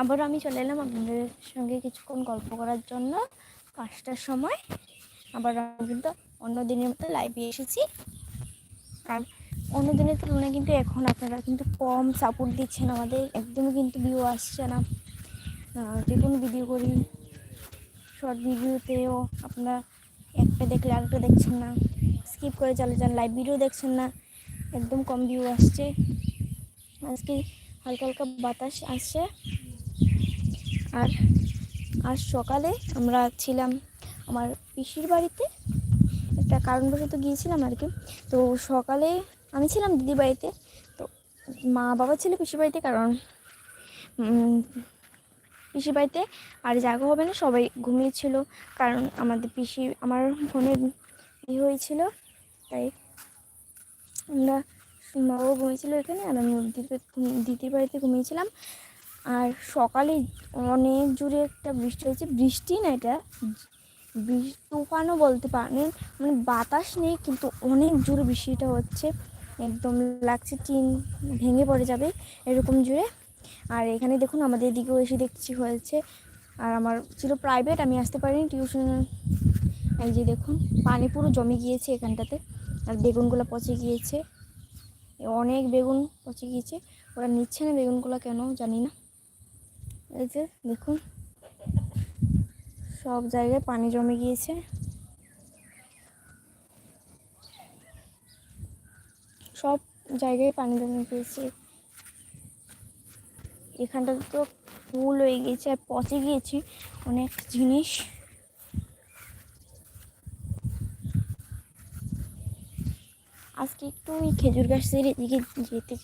আবারও আমি চলে এলাম আপনাদের সঙ্গে কিছুক্ষণ গল্প করার জন্য পাঁচটার সময়। আবার আমি কিন্তু অন্য দিনের মতো লাইভে এসেছি। আর অন্য দিনের তুলনায় কিন্তু এখন আপনারা কিন্তু কম সাপোর্ট দিচ্ছেন আমাদের। একদমই কিন্তু ভিউ আসছে না। যে কোনো ভিডিও করি শর্ট ভিডিওতেও আপনারা একটা দেখলে আরেকটা দেখছেন না। স্কিপ করে চলে যান লাইভ ভিডিও দেখছেন না। একদম কম ভিউ আসছে। আজকে হালকা হালকা বাতাস আসছে। আর আজ সকালে আমরা ছিলাম আমার পিসির বাড়িতে। একটা কারণবশত গিয়েছিলাম আর কি। তো সকালে আমি ছিলাম দিদি বাড়িতে। তো মা বাবা ছিল পিসির বাড়িতে কারণ পিসির বাড়িতে আর জাগা হবে না, সবাই ঘুমিয়েছিল কারণ আমাদের পিসি, আমার ফোনের ই হয়েছিল। তাই আমরা মা বাবা ঘুমিয়েছিল এখানে আর আমি দিদির দিদির বাড়িতে ঘুমিয়েছিলাম। আর সকালে অনেক জোরে একটা বৃষ্টি হয়েছে। বৃষ্টি না এটা তুফানও বলতে পারেন মানে বাতাস নেই, কিন্তু অনেক জোরে বৃষ্টিটা হচ্ছে। একদম লাগছে, টিন ভেঙে পড়ে যাবে এরকম জোরে। আর এখানে দেখুন, আমাদের এদিকেও এসে দেখছি হয়েছে। আর আমার ছিল প্রাইভেট আমি আসতে পারিনি টিউশন এই যে দেখুন, পানি পুরো জমে গিয়েছে এখানটাতে। আর বেগুনগুলো পচে গিয়েছে। অনেক বেগুন পচে গিয়েছে। ওরা নিচ্ছে না বেগুনগুলো কেন, জানি না। এই যে, দেখুন। সব জায়গায় পানি জমে গিয়েছে। সব জায়গায় পানি জমে গিয়েছে। এখানটা তো ফুল হয়ে গিয়েছে, আর পচে গিয়েছে অনেক জিনিস। আজকে একটু ওই খেজুর গাছের এদিকে যেতে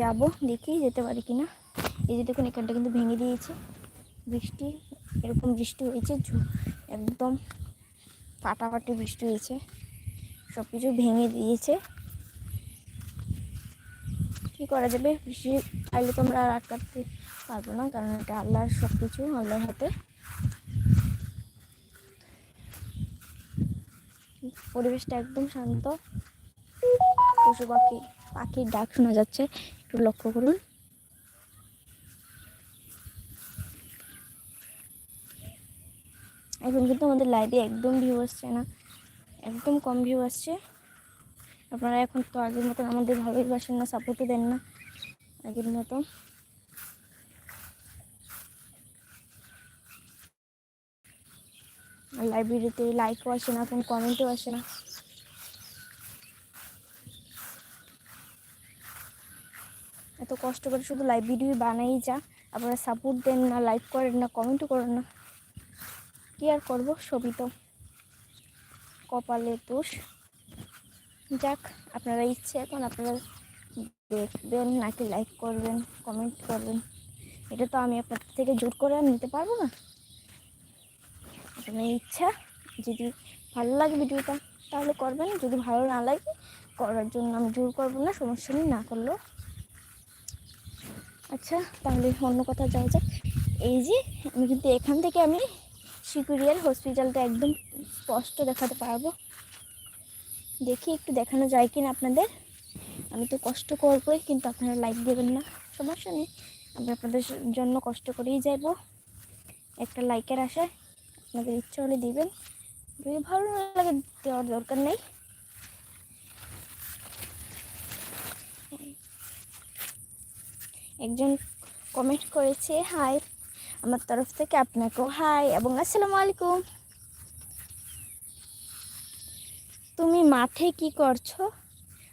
যাব, দেখি যেতে পারি কি না এই যে দেখুন, এখানটা কিন্তু ভেঙে দিয়েছে। বৃষ্টি, এরকম বৃষ্টি হয়েছে একদম ফাটাফাটি বৃষ্টি হয়েছে। সব কিছু ভেঙে দিয়েছে। কী করা যাবে? বৃষ্টি চাইলে তো আমরা আর আটকাতে পারব না, কারণ এটা আল্লাহর সব কিছু আল্লাহর হাতে। পরিবেশটা একদম শান্ত। পশু পাখি, পাখির ডাক শোনা যাচ্ছে। একটু লক্ষ্য করুন। এখন কিন্তু আমাদের লাইভে একদম ভিউ আসছে না। একদম কম ভিউ আসছে। আপনারা এখন তো আগের মতন আমাদের ভালোবাসেন না সাপোর্টও দেন না আগের মতো। লাইব্রেরিতে লাইকও আসে না কোনো কমেন্টও আসে না। এত কষ্ট করে শুধু লাইভ ভিডিও বানাই যা। আপনারা সাপোর্ট দেন না লাইক করেন না কমেন্টও করেন না। কী আর করব? সবই তো। কপালে দোষ। যাক, আপনারা ইচ্ছে এখন আপনারা দেখবেন, নাকি লাইক করবেন কমেন্ট করবেন। এটা তো আমি আপনাদের থেকে জোর করে আর নিতে পারব না। আপনার ইচ্ছা, যদি ভালো লাগে ভিডিওটা, তাহলে করবেন। যদি ভালো না লাগে, করার জন্য আমি জোর করব না, সমস্যা না করলেও। আচ্ছা তাহলে অন্য কথা যাওয়া যাক। এই যে, আমি কিন্তু এখান থেকে আমি শিকুরিয়ার হসপিটালটা একদম স্পষ্ট দেখাতে পারব। দেখি একটু দেখানো যায় কিনা আপনাদের। আমি তো কষ্ট করবোই, কিন্তু আপনারা লাইক দেবেন না। সমস্যা নেই। আমি আপনাদের জন্য কষ্ট করেই যাব। একটা লাইকের আশায় আপনাদের ইচ্ছা হলে দিবেন। যদি ভালো না লাগে দেওয়ার দরকার নেই। একজন কমেন্ট করেছে হাই আমার তরফ থেকে আপনাকেও হাই এবং আসসালামু আলাইকুম তুমি মাঠে কি করছ?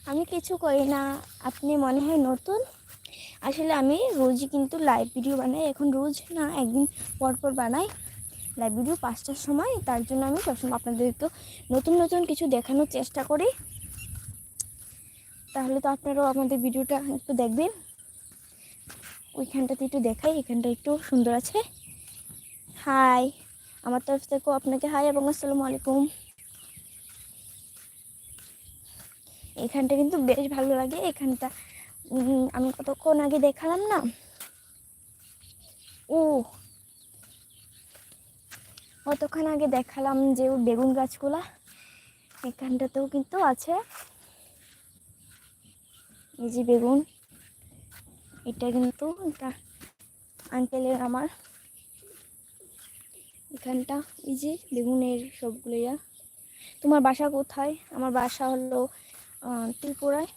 আমি কিছু করি না, আপনি মনে হয় নতুন? আসলে আমি রোজই কিন্তু লাইভ ভিডিও বানাই, এখন রোজ না, একদিন পর পর বানাই। লাইভ ভিডিও পাঁচটার সময়, তার জন্য আমি সবসময় আপনাদেরকে নতুন নতুন কিছু দেখানোর চেষ্টা করি। তাহলে তো আপনারাও আমাদের ভিডিওটা একটু দেখবেন। ওইখানটাতে একটু দেখাই, এখানটা একটু সুন্দর আছে। হাই আমার তরফ থেকেও আপনাকে হাই এবং আসসালামু আলাইকুম। এখানটা কিন্তু বেশ ভালো লাগে, এখানটা আমি কতক্ষণ আগে দেখালাম না? ও, কতক্ষণ আগে দেখালাম যে ও বেগুন গাছগুলা, এখানটাতেও কিন্তু আছে। এই যে বেগুন। এটা কিন্তু আঙ্কেলের আমার। এখানটা এই যে বেগুনের সবগুলো ইয়া। তোমার বাসা কোথায়? আমার বাসা হলো ত্রিপুরায়।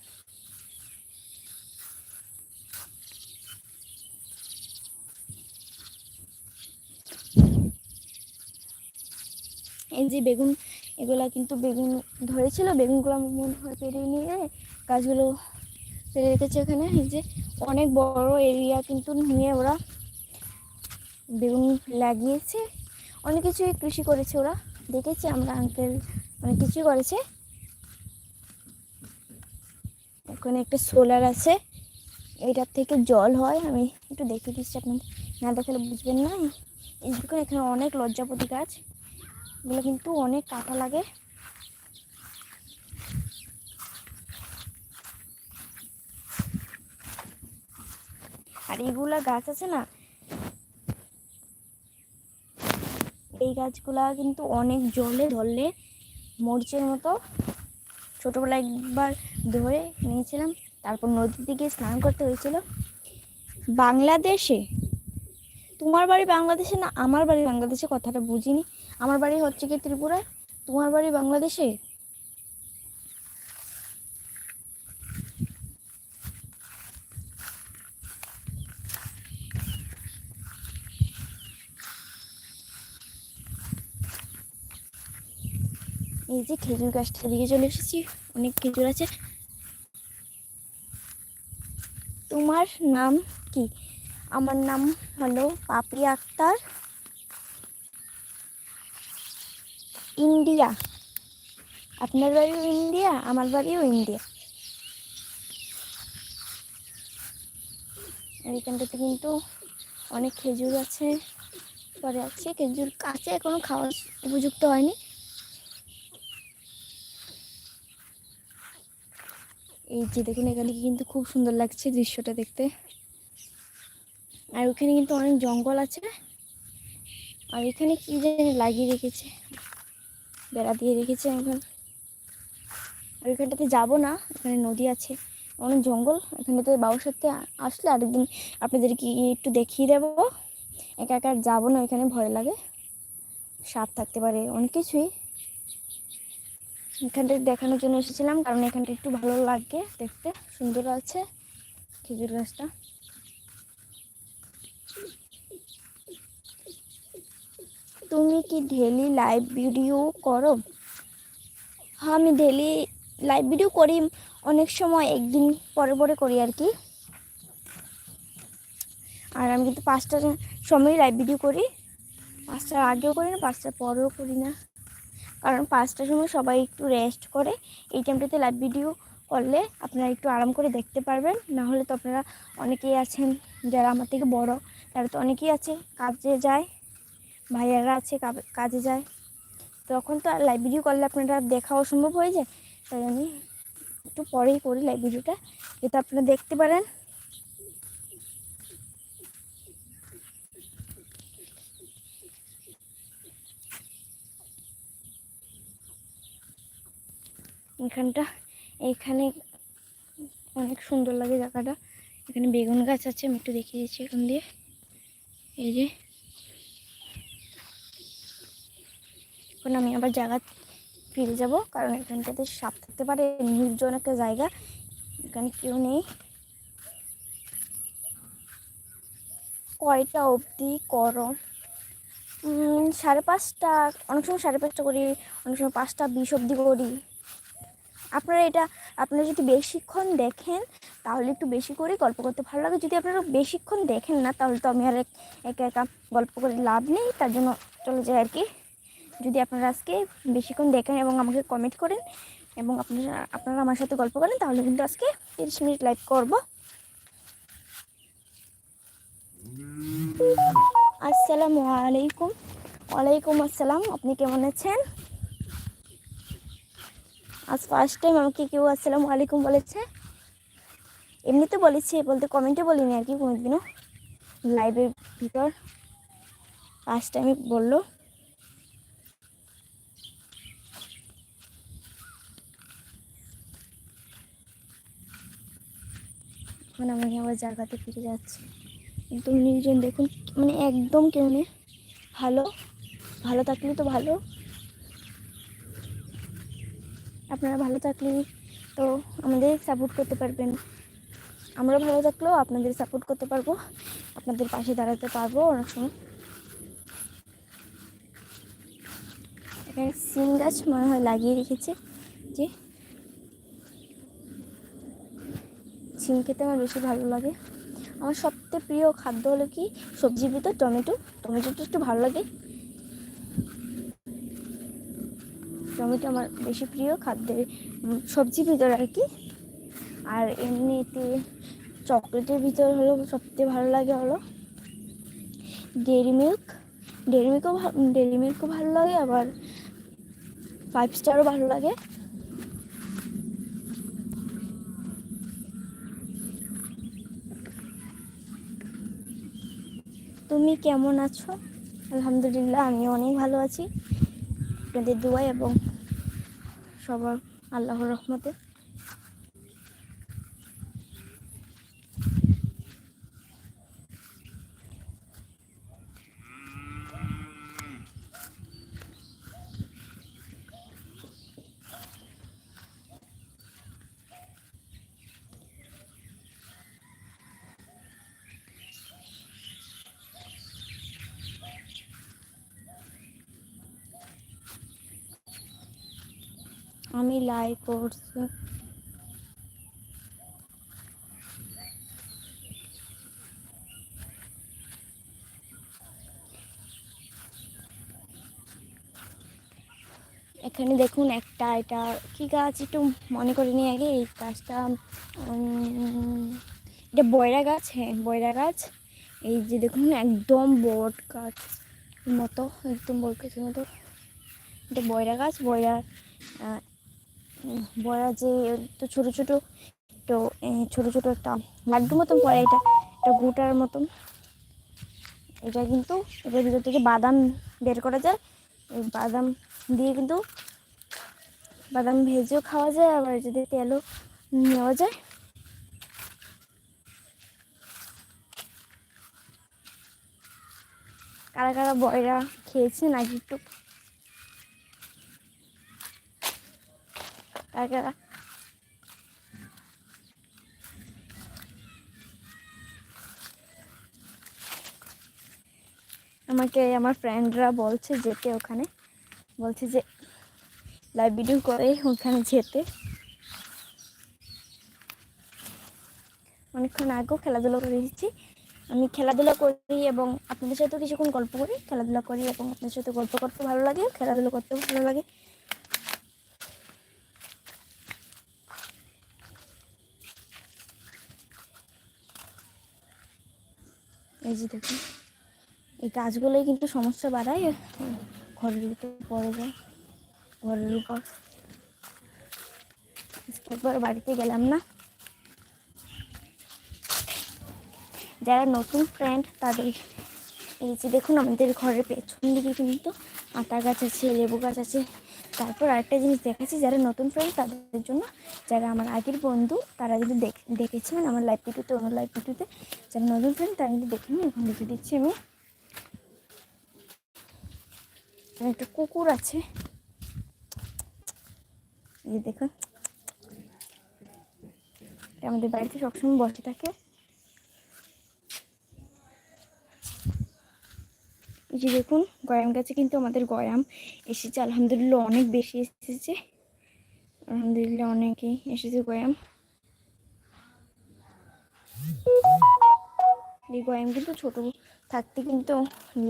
এই যে বেগুন, এগুলা কিন্তু বেগুন ধরেছিল। বেগুনগুলো মনে হয় পেরিয়ে নিয়ে গাছগুলো ফেলে রেখেছে এখানে এই যে অনেক বড় এরিয়া কিন্তু নিয়ে ওরা বেগুন লাগিয়েছে। অনেক কিছুই কৃষি করেছে ওরা। দেখেছি আমরা আঙ্কেল অনেক কিছুই করেছে। ওখানে একটা সোলার আছে। এটার থেকে জল হয়। আমি একটু দেখে দিচ্ছি আপনাদের। না দেখালে বুঝবেন না। এই দেখুন, এখানে অনেক লজ্জাপতি গাছ। এগুলো কিন্তু অনেক কাটা লাগে। আর এগুলা গাছ আছে না? এই গাছগুলা কিন্তু অনেক জলে ধরলে মরিচের মতো। ছোটোবেলায় একবার ধরে নিয়েছিলাম তারপর নদীর দিকে স্নান করতে হয়েছিল। বাংলাদেশে, তোমার বাড়ি বাংলাদেশে না আমার বাড়ি বাংলাদেশে? কথাটা বুঝিনি। আমার বাড়ি হচ্ছে কি ত্রিপুরায়? তোমার বাড়ি বাংলাদেশে? এই যে খেজুর গাছটা দিকে চলে এসেছি, অনেক খেজুর আছে। তোমার নাম কি? আমার নাম হলো পাপড়ি আক্তার। ইন্ডিয়া। আপনার বাড়িও ইন্ডিয়া, আমার বাড়িও ইন্ডিয়া। এখানটাতে কিন্তু অনেক খেজুর আছে, পরে আছে, খেজুর কাছে এখনও খাওয়ার উপযুক্ত হয়নি। এই যে দেখুন, এখানে কিন্তু খুব সুন্দর লাগছে দৃশ্যটা দেখতে। আর ওখানে কিন্তু অনেক জঙ্গল আছে। আর এখানে কি জানি লাগিয়ে রেখেছে। বেড়া দিয়ে রেখেছে এখন। আর ওইখানটাতে যাব না, এখানে নদী আছে। অনেক জঙ্গল, এখানটাতে বাবুর সাথে আসলে আরেকদিন আপনাদেরকে একটু দেখিয়ে দেবো। একা একা যাব না, এখানে ভয় লাগে। সাপ থাকতে পারে, অনেক কিছুই। এখানটা দেখানোর জন্য এসেছিলাম, কারণ এখানটা একটু ভালো লাগে দেখতে। সুন্দর আছে খেজুর গাছটা। তুমি কি ডেলি লাইভ ভিডিও করো? হ্যাঁ আমি ডেলি লাইভ ভিডিও করি, অনেক সময় একদিন পরে পরে করি আর কি। আর আমি কিন্তু পাঁচটার সময় লাইভ ভিডিও করি। পাঁচটার আগেও করি না, পাঁচটার পরেও করি না। কারণ পাঁচটার সময় সবাই একটু রেস্ট করে। এই টাইমটাতে লাইভ ভিডিও করলে আপনারা একটু আরাম করে দেখতে পারবেন। না হলে তো আপনারা অনেকেই আছেন যারা আমার থেকে বড়, তারা তো অনেকেই আছে কাজে যায়, ভাইয়ারা আছে কাজে যায়। তখন তো আর লাইভ ভিডিও করলে আপনারা দেখা অসম্ভব হয়ে যায়। তাই আমি একটু পরেই করি লাইভ ভিডিওটা যাতে আপনারা দেখতে পারেন। এখানটা। এখানে অনেক সুন্দর লাগে জায়গাটা। এখানে বেগুন গাছ আছে, আমি একটু দেখিয়ে দিচ্ছি এখান দিয়ে। এই যে। এখন আমি আবার জায়গা ফিরে যাব, কারণ এখানটাতে সাপ থাকতে পারে, নির্জন একটা জায়গা। এখানে কেউ নেই। কয়টা অবধি করো সাড়ে পাঁচটা, অনেক সময় সাড়ে পাঁচটা করি, অনেক সময় পাঁচটা বিশ অবধি করি। আপনারা এটা, আপনারা যদি বেশিক্ষণ দেখেন, তাহলে একটু বেশি করে গল্প করতে ভালো লাগে। যদি আপনারা বেশিক্ষণ দেখেন না, তাহলে তো আমি আর এক- একা গল্প করে লাভ নেই। তার জন্য চলে যায় আর কি। যদি আপনারা আজকে বেশিক্ষণ দেখেন এবং আমাকে কমেন্ট করেন এবং আপনারা আপনারা আমার সাথে গল্প করেন, তাহলে কিন্তু আজকে তিরিশ মিনিট লাইভ করব। আসসালামু আলাইকুম। ওয়ালাইকুম আসসালাম। আপনি কেমন আছেন? আজ ফার্স্ট টাইম আমাকে কেউ আসসালামু আলাইকুম বলেছে। এমনিতে বলেছি বলতে কমেন্টে বলিনি আর কি, কোনোদিনও। লাইভের ভিতর। ফার্স্ট টাইমে বলল। এখন আমি আবার জায়গাতে ফিরে যাচ্ছি। একদম নির্জন, দেখুন মানে একদম কেউ নেই ভালো ভালো থাকলে তো ভালো। আপনারা ভালো থাকলে তো আমাদের সাপোর্ট করতে পারবেন। আমরা ভালো থাকলেও আপনাদের সাপোর্ট করতে পারব, আপনাদের পাশে দাঁড়াতে পারব অনেক সময়। সিম গাছ মনে হয় লাগিয়ে রেখেছে যে সিম খেতে আমার বেশি ভালো লাগে। আমার সবথেকে প্রিয় খাদ্য হলো কি সবজির ভিতর টমেটো। টমেটোটা একটু ভালো লাগে। টমেটো আমার বেশি প্রিয় খাদ্যের সবজির ভিতর আর কি। আর এমনিতে চকলেটের ভিতর হলো সবচেয়ে ভালো লাগে হলো ডেয়ারি মিল্ক ডেয়ারি মিল্কও ডেয়ারি মিল্কও ভালো লাগে, আবার ফাইভ স্টারও ভালো লাগে। তুমি কেমন আছো? আলহামদুলিল্লাহ আমি অনেক ভালো আছি। আপনাদের দোয়ায় এবং সবার আল্লাহর রহমতে। লাইক করছি। এখানে দেখুন একটা, এটা কি গাছ? একটু মনে করে নিয়ে আগে, এই গাছটা এটা বয়রা গাছ হ্যাঁ বয়রা গাছ। এই যে দেখুন, একদম বট গাছ মতো, একদম বট গাছের মতো। এটা বয়রা গাছ, বয়রা বয়রা যে তো ছোট ছোট তো ছোট ছোট একটা লাড্ডু মতন পড়ে এটা একটা গুটার মতন। এটা কিন্তু এটার ভিতর থেকে বাদাম বের করা যায়। এই বাদাম দিয়ে কিন্তু বাদাম ভেজেও খাওয়া যায়, আবার যদি তেলও নেওয়া যায়। কারা কারা বয়রা খেয়েছে নাকি একটু? কারা আমাকে আমার ফ্রেন্ডরা বলছে যেতে ওখানে। বলছে যে লাইভ ভিডিও করে ওখানে যেতে। অনেকক্ষণ আগেও খেলাধুলা করে আমি খেলাধুলা করি এবং আপনাদের সাথেও কিছুক্ষণ গল্প করি। খেলাধুলা করি এবং আপনাদের সাথে গল্প করতে ভালো লাগে, খেলাধুলা করতেও ভালো লাগে। এই যে দেখুন, এই গাছগুলোই কিন্তু সমস্যা বাড়ায় ঘরের ভিতরে পড়ে যায়, ঘরের উপর। একবার বাড়িতে গেলাম না। যারা নতুন ফ্রেন্ড তাদের এই যে দেখুন, আমাদের ঘরের পেছন দিকে কিন্তু আতা গাছ আছে, লেবু গাছ আছে। তারপর আরেকটা জিনিস দেখাচ্ছি, যারা নতুন ফ্রেন্ড তাদের জন্য যারা আমার আগের বন্ধু, তারা যদি দেখ- দেখেছিলেন আমার লাইভ ভিডিওতে, অন্য লাইভ ভিডিওতে, যারা নতুন ফ্রেন্ড তারা কিন্তু দেখে নিন, এখন লিখে দিচ্ছি আমি। একটা কুকুর আছে। দেখুন। আমাদের বাড়িতে সবসময় বসে থাকে। যে দেখুন গয়াম গাছে কিন্তু আমাদের গয়াম এসেছে। আলহামদুলিল্লাহ অনেক বেশি এসেছে। আলহামদুলিল্লাহ অনেকেই এসেছে গয়াম এই গয়াম কিন্তু ছোট, থাকতে কিন্তু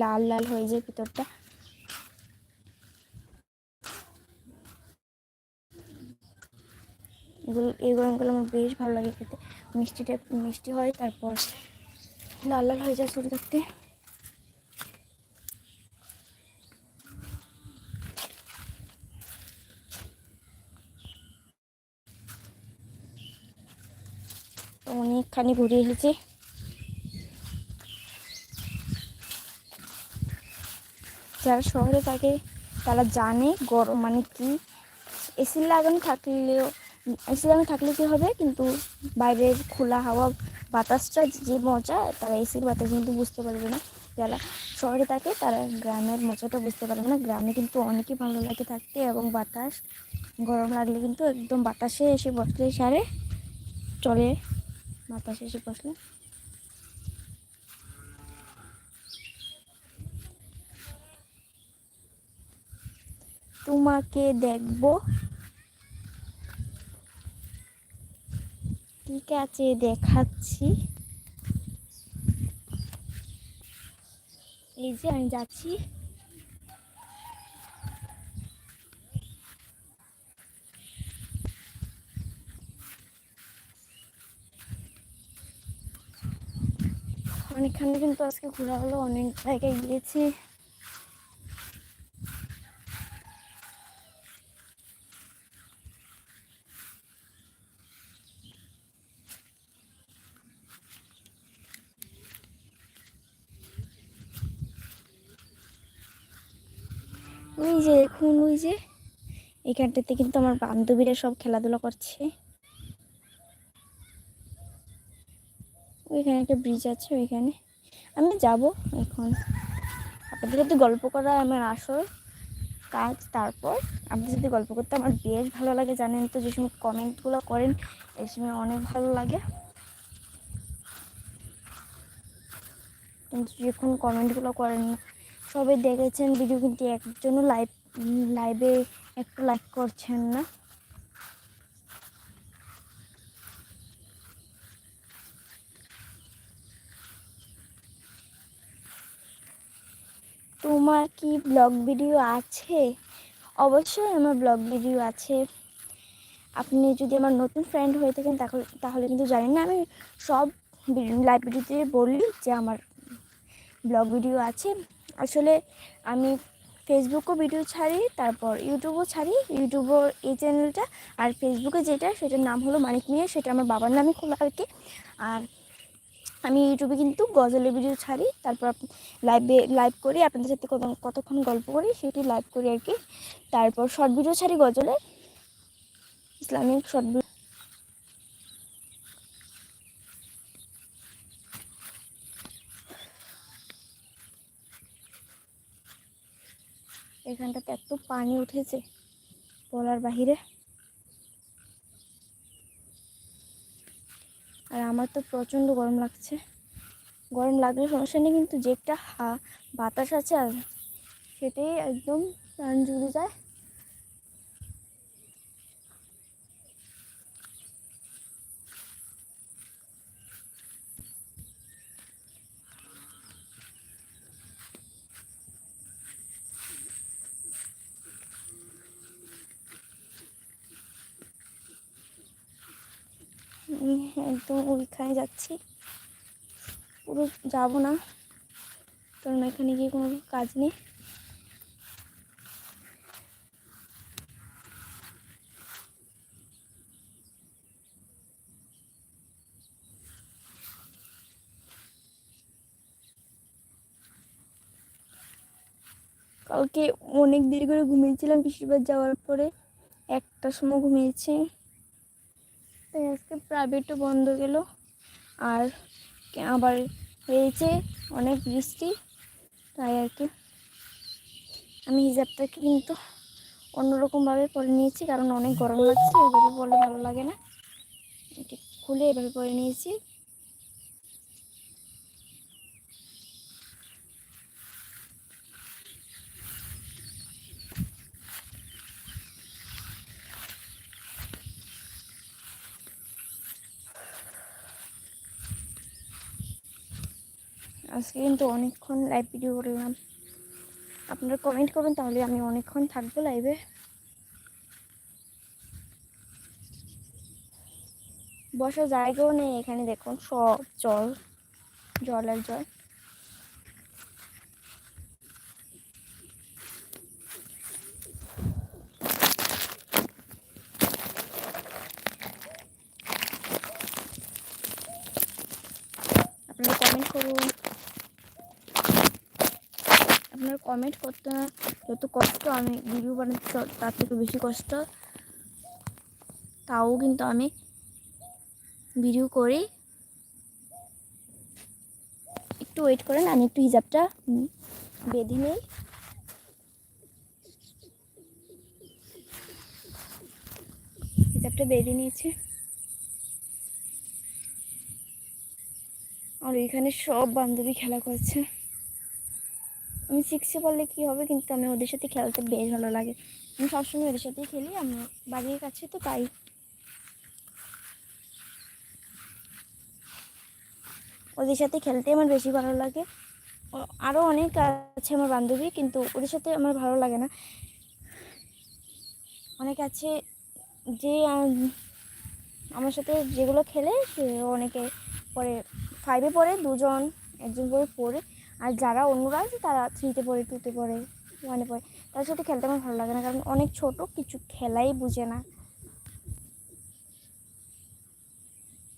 লাল লাল হয়ে যায় ভিতরটা। এগুলো, এই গরমগুলো আমার বেশ ভালো লাগে খেতে। মিষ্টিটা, মিষ্টি হয়, তারপর লাল লাল হয়ে যায় ছোট থাকতে তো অনেকখানি ঘুরে এসেছি। যারা শহরে থাকে, তারা জানে গরম মানে কি এসি লাগানো থাকলেও এসি লাগানো থাকলে কি হবে? কিন্তু বাইরের খোলা হাওয়া বাতাসটা যে মজা, তারা এসির বাতাস কিন্তু বুঝতে পারবে না। যারা শহরে থাকে, তারা গ্রামের মজাটা বুঝতে পারবে না। গ্রামে কিন্তু অনেকই ভালো লাগে থাকতে এবং বাতাস, গরম লাগলে কিন্তু একদম বাতাসে এসে বসলে সারে, চলে। বাতাসে এসে বসলে। তোমাকে দেখব। ঠিক আছে দেখাচ্ছি। এই যে আমি যাচ্ছি। অনেকখানে কিন্তু আজকে ঘোরা হলো অনেক জায়গায় গিয়েছি। ওই যে দেখুন, ওই যে, এখানটাতে কিন্তু আমার বান্ধবীরা সব খেলাধুলা করছে। ওইখানে একটা ব্রিজ আছে ওইখানে। আমি যাব এখন। আপনাদের সাথে গল্প করা আমার আসল কাজ তারপর আপনাদের সাথে গল্প করতে আমার বেশ ভালো লাগে, জানেন তো, যে সময় কমেন্টগুলো করেন এই সময় অনেক ভালো লাগে। কিন্তু যখন কমেন্টগুলো করেন, সবাই দেখেছেন ভিডিও কিন্তু একজনও লাইভ লাইভে একটু লাইক করছেন না। তোমার কি ব্লগ ভিডিও আছে? অবশ্যই আমার ব্লগ ভিডিও আছে। আপনি যদি আমার নতুন ফ্রেন্ড হয়ে থাকেন, তাহলে তাহলে কিন্তু জানেন না, আমি সব লাইভ ভিডিওতে বলি যে আমার ব্লগ ভিডিও আছে। আসলে আমি ফেসবুকও ভিডিও ছাড়ি, তারপর ইউটিউবও ছাড়ি। ইউটিউবও এই চ্যানেলটা আর ফেসবুকে যেটা, সেটার নাম হলো মানিক মিয়া, সেটা আমার বাবার নামে খোলা আর কি। আর আমি ইউটিউবে কিন্তু গজলের ভিডিও ছাড়ি, তারপর লাইভে লাইভ করি, আপনাদের সাথে কতক্ষণ গল্প করি, সেটি লাইভ করি আর কি। তারপর শর্ট ভিডিও ছাড়ি গজলের ইসলামিক শর্ট ভিডিও এখানটাতে এত পানি উঠেছে, বলার বাহিরে। আর আমার তো প্রচণ্ড গরম লাগছে। গরম লাগলে সমস্যা নেই, কিন্তু যে একটা হা বাতাস আছে আর সেটাই একদম প্রাণ জুড়ে যায়। একদম ওইখানে যাচ্ছি। পুরো যাব না, কারণ এখানে গিয়ে কোনো কাজ নেই। কালকে অনেক দেরি করে ঘুমিয়েছিলাম পিসিবার যাওয়ার পরে একটা সময় ঘুমিয়েছি। তাই আজকে প্রাইভেটও বন্ধ গেল। আর আবার হয়েছে অনেক বৃষ্টি, তাই আর কি। আমি হিজাবটাকে কিন্তু অন্যরকমভাবে পরে নিয়েছি, কারণ অনেক গরম লাগছে এইভাবে পরলে ভালো লাগে না। খুলে এভাবে পরে নিয়েছি। আজকে কিন্তু অনেকক্ষণ লাইভ ভিডিও করলাম। আপনারা কমেন্ট করবেন, তাহলে আমি অনেকক্ষণ থাকব লাইভে বসার জায়গাও নেই এখানে, দেখুন, সব জল জল আর জল আপনারা কমেন্ট করুন আপনারা কমেন্ট করতে না যত কষ্ট আমি ভিডিও বানাতে তার থেকে বেশি কষ্ট। তাও কিন্তু আমি ভিডিও করি। একটু ওয়েট করেন, আমি একটু হিজাবটা বেঁধে নিই। হিজাবটা বেঁধে নিয়েছি। আর এখানে সব বান্ধবী খেলা করছে। আমি সিক্সে পড়লে কী হবে? কিন্তু আমি ওদের সাথে খেলতে বেশ ভালো লাগে। আমি সবসময় ওদের সাথেই খেলি, আমি বাড়ির কাছে তো তাই। ওদের সাথে খেলতে আমার বেশি ভালো লাগে। আরও অনেক আছে আমার বান্ধবী, কিন্তু ওদের সাথে আমার ভালো লাগে না। অনেক আছে যে আমার সাথে যেগুলো খেলে, সে অনেকে পরে ফাইভে পড়ে, দুজন, একজন করে পড়ে। আর যারা অন্যরা আছে তারা থ্রিতে পড়ে টুতে পড়ে ওয়ানে পড়ে, তাদের সাথে খেলতে আমার ভালো লাগে না, কারণ অনেক ছোট, কিছু খেলাই বুঝে না।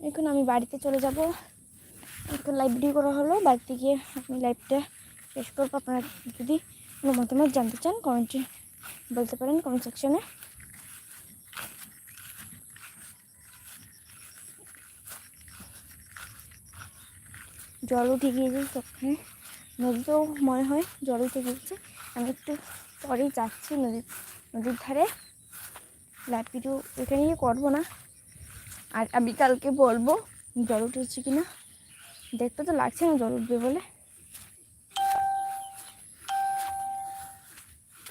এখন আমি বাড়িতে চলে যাব। এখন ভিডিও করা হলো, বাড়িতে গিয়ে আমি লাইভটা শেষ করব। আপনারা যদি কোনো মতামত জানতে চান কমেন্টে বলতে পারেন কমেন্ট সেকশনে জল উঠে গিয়েছে চোখে নদীতেও মনে হয় জল উঠে গিয়েছে আমি একটু পরেই যাচ্ছি নদীর নদীর ধারে। ভিডিও এখানে গিয়ে করব না। আর আমি কালকে বলব জল উঠেছে কিনা। দেখতে তো লাগছে না জল উঠবে বলে।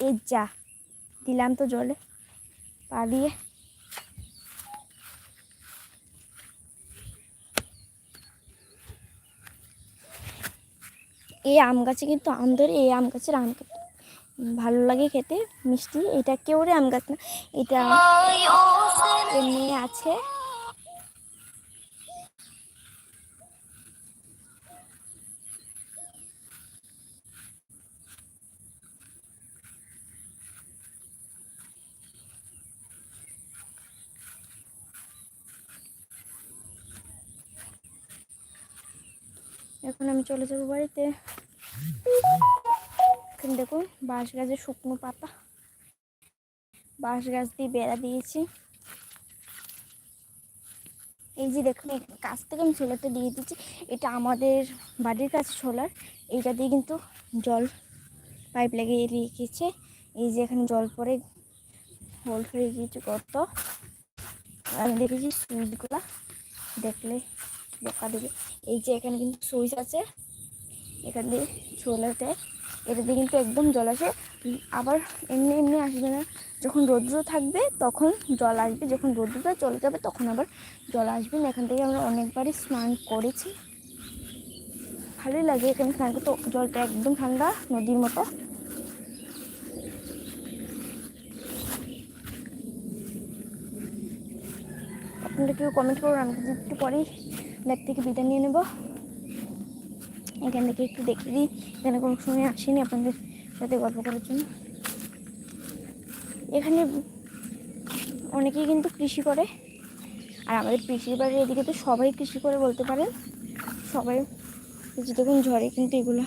এই যা, দিলাম তো জলে। পা দিয়ে এই আম গাছে কিন্তু আম ধরে এই আম গাছের আম খেতে ভালো লাগে খেতে মিষ্টি এটা কেউ রে আম গাছ না এটা এমনি আছে। এখন আমি চলে যাব বাড়িতে। এখানে দেখুন, বাঁশ গাছের শুকনো পাতা। বাঁশ গাছ দিয়ে বেড়া দিয়েছি। এই যে দেখুন কাছ থেকে আমি সোলারটা দিয়ে দিচ্ছি। এটা আমাদের বাড়ির কাছে সোলার। এইটা দিয়ে কিন্তু জল পাইপ লাগিয়ে রেখেছে। এই যে এখানে জল পরে হোল্ড হয়ে গিয়েছে গর্ত। আমি দেখেছি সুইচগুলা। দেখলে বোকা দেবে। এই যে এখানে কিন্তু সুইচ আছে। এখান দিয়ে সোলারটা এটা দিয়ে কিন্তু একদম জল আসে। আবার এমনি এমনি আসবে না। যখন রৌদ্র থাকবে, তখন জল আসবে। যখন রৌদ্রটা চলে যাবে, তখন আবার জল আসবে না। এখান থেকে আমরা অনেকবারই স্নান করেছি। ভালোই লাগে এখানে স্নান করতে। জলটা একদম ঠান্ডা, নদীর মতো। আপনারা কেউ কমেন্ট করুন আমি একটু পরেই ল্যাব থেকে বিদায় নিয়ে নেব। এখান থেকে একটু দেখে দিই এখানে কোনো সময় আসিনি আপনাদের সাথে গল্প করার জন্য। এখানে অনেকেই কিন্তু কৃষি করে, আর আমাদের পিসির বাড়ির এদিকে তো সবাই কৃষি করে বলতে পারেন। সবাই এই যে দেখুন ঝড়ে কিন্তু এগুলা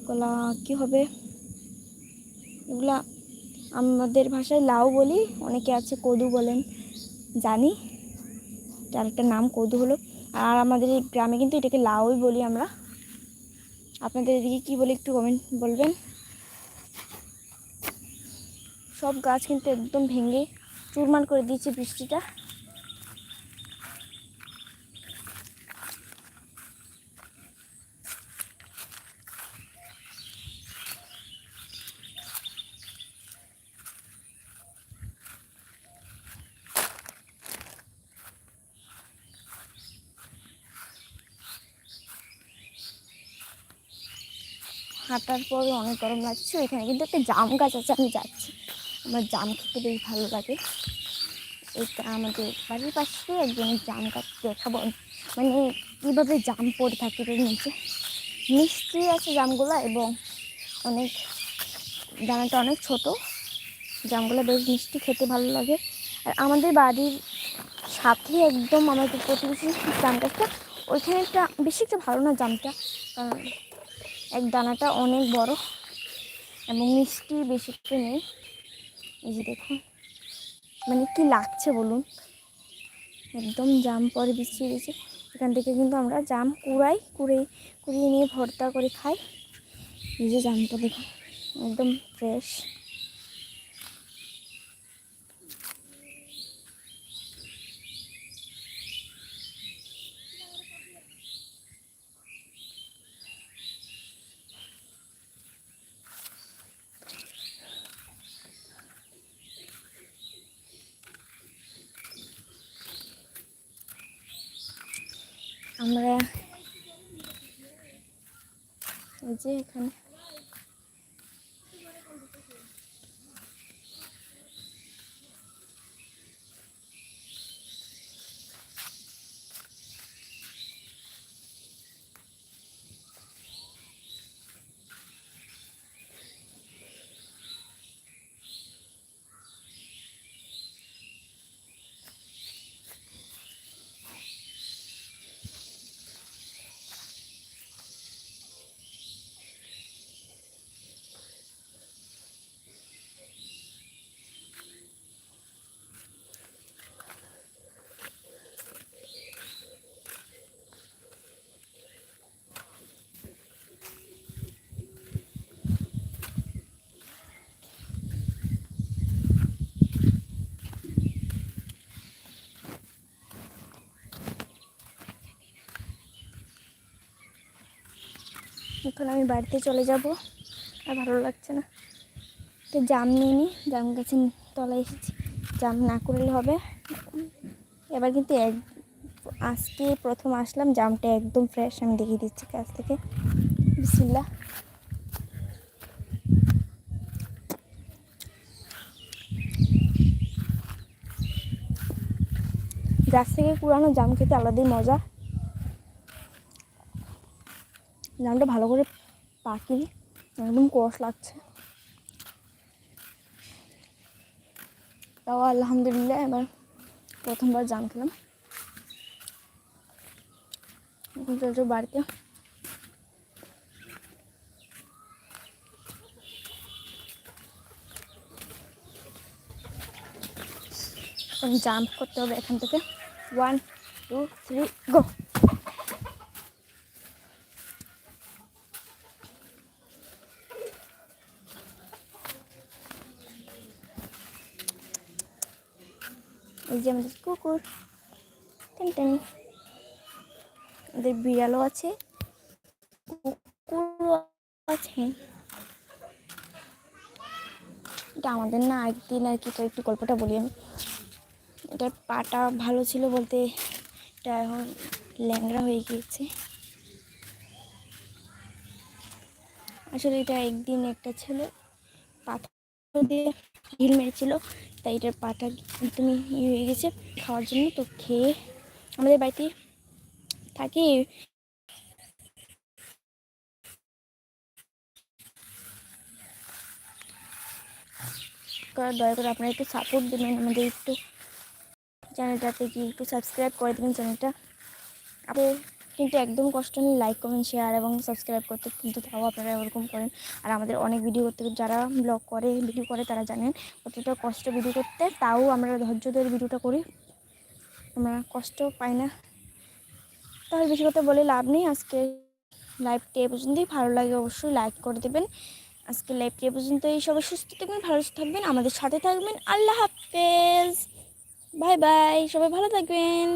এগুলা কী হবে? এগুলা আমাদের ভাষায় লাউ বলি, অনেকে আছে কদু বলেন, জানি। তার একটা নাম কদু হলো আর আমাদের এই গ্রামে কিন্তু এটাকে লাউই বলি আমরা। আপনাদের এদিকে কী বলি একটু কমেন্ট বলবেন? সব গাছ কিন্তু একদম ভেঙে চুরমার করে দিয়েছে বৃষ্টিটা। হাঁটার পর অনেক গরম লাগছে, ওইখানে কিন্তু একটা জাম গাছ আছে, আমি যাচ্ছি। আমার জাম খেতে বেশ ভালো লাগে। এটা আমাদের বাড়ির পাশে একজনের জাম গাছ দেখাবো। মানে কীভাবে জাম পড়ে থাকে এর নিচে। মিষ্টি আছে জামগুলো এবং অনেক দানাটা অনেক ছোট। জামগুলো বেশ মিষ্টি খেতে ভালো লাগে। আর আমাদের বাড়ির সাথে একদম আমাদের প্রতিবেশী জাম গাছটা, ওইখানে একটা বেশি একটা ভালো না জামটা? এক দানাটা অনেক বড় এবং মিষ্টি বেশি নেই। এই যে দেখুন মানে কি লাগছে বলুন? একদম জাম পরে বিছিয়ে দিয়েছে। এখান থেকে কিন্তু আমরা জাম কুড়াই, কুড়ে, কুড়িয়ে নিয়ে ভর্তা করে খাই। এই যে জামটা দেখুন, একদম ফ্রেশ আমরা এই যে এখানে এখন আমি বাড়িতে চলে যাব। আর ভালো লাগছে না। তো জাম নিয়ে নিই জাম গাছের তলায় এসেছি। জাম না করলে হবে। এবার কিন্তু এক, আজকে প্রথম আসলাম, জামটা একদম ফ্রেশ আমি দেখিয়ে দিচ্ছি কাছ থেকে। বিসমিল্লা গাছ থেকে কুড়ানো জাম খেতে আলাদাই মজা। জামটা ভালো করে পাকিনি একদম কষ লাগছে। তাও আলহামদুলিল্লাহ এবার প্রথমবার জাম খেলাম। চলছে বাড়িতে। জাম্প করতে হবে এখান থেকে। ওয়ান টু থ্রি গো যে আমাদের কুকুর। টেন ওদের বিড়ালও আছে, কুকুরও আছে। এটা আমাদের না একদিন আর কি তো একটু গল্পটা বলি আমি। এটার পাটা ভালো ছিল বলতে এটা এখন ল্যাংড়া হয়ে গিয়েছে। আসলে এটা একদিন একটা ছেলে পাথর দিয়ে ঢিল মেরেছিল। তাই এটার পাটা একদমই ইয়ে হয়ে গেছে খাওয়ার জন্য। তো খেয়ে আমাদের বাড়িতে থাকে। দয়া করে আপনারা একটু সাপোর্ট দেবেন আমাদের একটু চ্যানেলটাতে কি একটু সাবস্ক্রাইব করে দেবেন চ্যানেলটা আপনাদের কিন্তু একদম কষ্ট নেই লাইক কমেন্ট শেয়ার এবং সাবস্ক্রাইব করতে কিন্তু তাও আপনারা ওরকম করেন। আর আমাদের অনেক ভিডিও করতে যারা ব্লগ করে ভিডিও করে তারা জানেন কতটা কষ্ট ভিডিও করতে, তাও আমরা ধৈর্য ধরে ভিডিওটা করি। আমরা কষ্ট পাই না। তাহলে বেশি কথা বলে লাভ নেই। আজকে লাইভটি এ পর্যন্তই। ভালো লাগে অবশ্যই লাইক করে দেবেন। আজকে লাইভটি এ পর্যন্তই। সবাই সুস্থ থাকবেন, ভালো থাকবেন। আমাদের সাথে থাকবেন। আল্লাহ হাফেজ। বাই বাই সবাই ভালো থাকবেন।